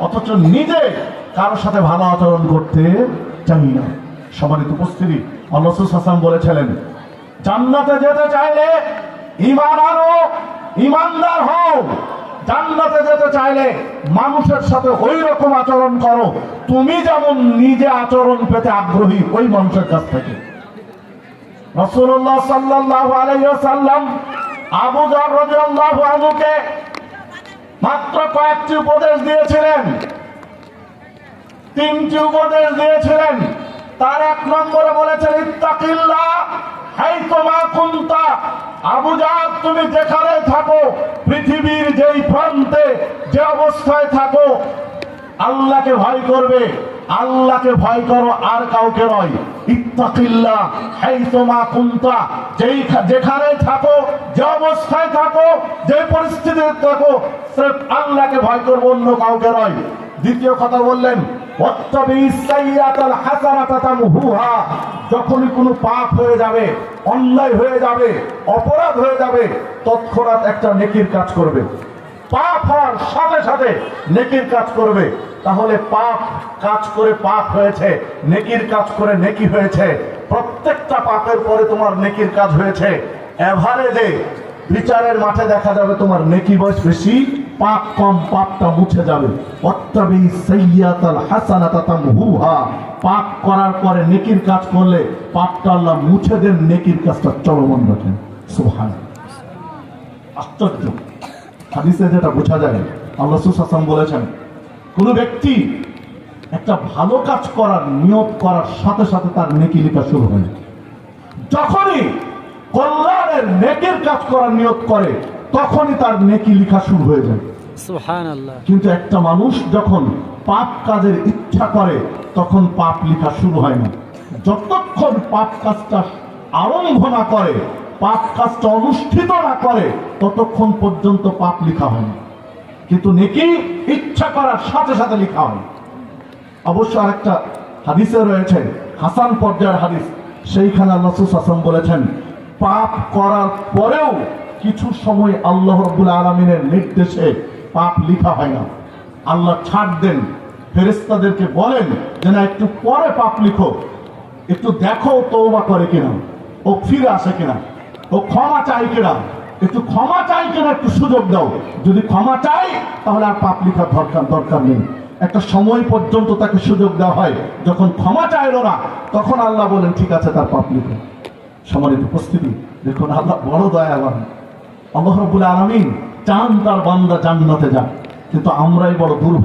অথচ নিজে কারোর সাথে ভালো আচরণ করতে চাই না। সম্মানিত উপস্থিতি, আল্লাহ হাসান বলেছিলেন, জান্নাতে যেতে চাইলে ইমান আনো ইমানদার হও। জান্নাতে যেতে চাইলে মানুষের সাথে ওই রকম আচরণ করো। তুমি যেমন নিজে আচরণ পেতে আগ্রহী ওই মানুষের কাছ থেকে। রসুল্লাহ সাল্লাহ আলাইসাল্লাম আবু জার আনহুকে মাত্র কয়েকটি উপদেশ দিয়েছিলেন। তিনটি উপদেশ দিয়েছিলেন। তার এক নম্বরে বলেছেন, ইত্তাকিল্লা হাই তোমা কুন্তা। আবু জার তুমি যেখানে থাকো, পৃথিবীর যেই প্রান্তে যে অবস্থায় থাকো, আল্লাহকে ভয় করবে। আল্লাহকে ভয় করো, আর কাউকে নয়। ইত্তাকিল্লাহ হাই তোমা কুন্তা, যেই যেখানে থাকো, যে অবস্থায় থাকো, যে পরিস্থিতিতে থাকো সির্ফ আল্লাহকে ভয় করব, অন্য কাউকে নয়। দ্বিতীয় কথা বললেন যখনই কোনো পাপ হয়ে যাবে, অন্যায় হয়ে যাবে, অপরাধ হয়ে যাবে, তৎক্ষণাৎ একটা নেকির কাজ করবে। পাপ হওয়ার সাথে সাথে নেকির কাজ করবে। তাহলে পাপ কাজ করে পাপ হয়েছে, নেকির কাজ করে নেকি হয়েছে। প্রত্যেকটা পাপের পরে তোমার নেকির কাজ হয়েছে। এভারেজে বিচারের মাঠে দেখা যাবে তোমার নেকি বয়স বেশি, পাপ কম, পাপটা মুছে যাবে। অত্তাবি সাইয়াতাল হাসানাতা তামহুহা। পাপ করার পরে নেকির কাজ করলে পাপটা আল্লাহ মুছে দেন, নেকির কাজটা চলমান রাখেন। সুবহানাল্লাহ। আশ্চর্য। হাদিসে যেটা বোঝা যায়, আল্লাহ সুসাসাম বলেছেন কোন ব্যক্তি একটা ভালো কাজ করার নিয়ত করার সাথে সাথে তার নেকি লেখা শুরু হয়। যখনই কল্যাণের নেকের কাজ করার নিয়ত করে তখনই তার নেকি লেখা শুরু হয়ে যায়। কিন্তু একটা মানুষ যখন পাপ কাজের ইচ্ছা করে তখন পাপ লেখা শুরু হয় না। যতক্ষণ পাপ কাজটা আরম্ভ না করে পাপ কাজটা অনুষ্ঠিত না করে ততক্ষণ পর্যন্ত পাপ লেখা হয় না। কিন্তু নেকি ইচ্ছা করার সাথে সাথে লিখা হয়। অবশ্য আরেকটা হাদিসে রয়েছে, হাসান পর্যায়ের হাদিস। সেইখানে আল্লাহ হাসান বলেছেন, পাপ করার পরেও কিছু সময় আল্লাহ রব্বুল আলমিনের নির্দেশে পাপ লিখা হয় না। আল্লাহ ছাড় দেন ফেরেস্তাদেরকে বলেন, যে না, একটু পরে পাপ লিখো। একটু দেখো তৌবা করে কিনা। ও ফিরে আসে কিনা। ও ক্ষমা চাই কিনা। একটু ক্ষমা চাই কেন? একটু সুযোগ দাও। যদি ক্ষমা চাই, তাহলে আর পাপ লিখার দরকার দরকার নেই। একটা সময় পর্যন্ত তাকে সুযোগ দেওয়া হয়। যখন ক্ষমা চাইল না, তখন আল্লাহ বলেন, ঠিক আছে, তার পাপ লিখো। সমানের উপস্থিতি, দেখুন, আল্লাহ বড় দয়াবান। আল্লাহ রবুল আলমিন চান তার বান্দা জান্নাতে যান কিন্তু আমরাই বড় দুর্ভাগ্য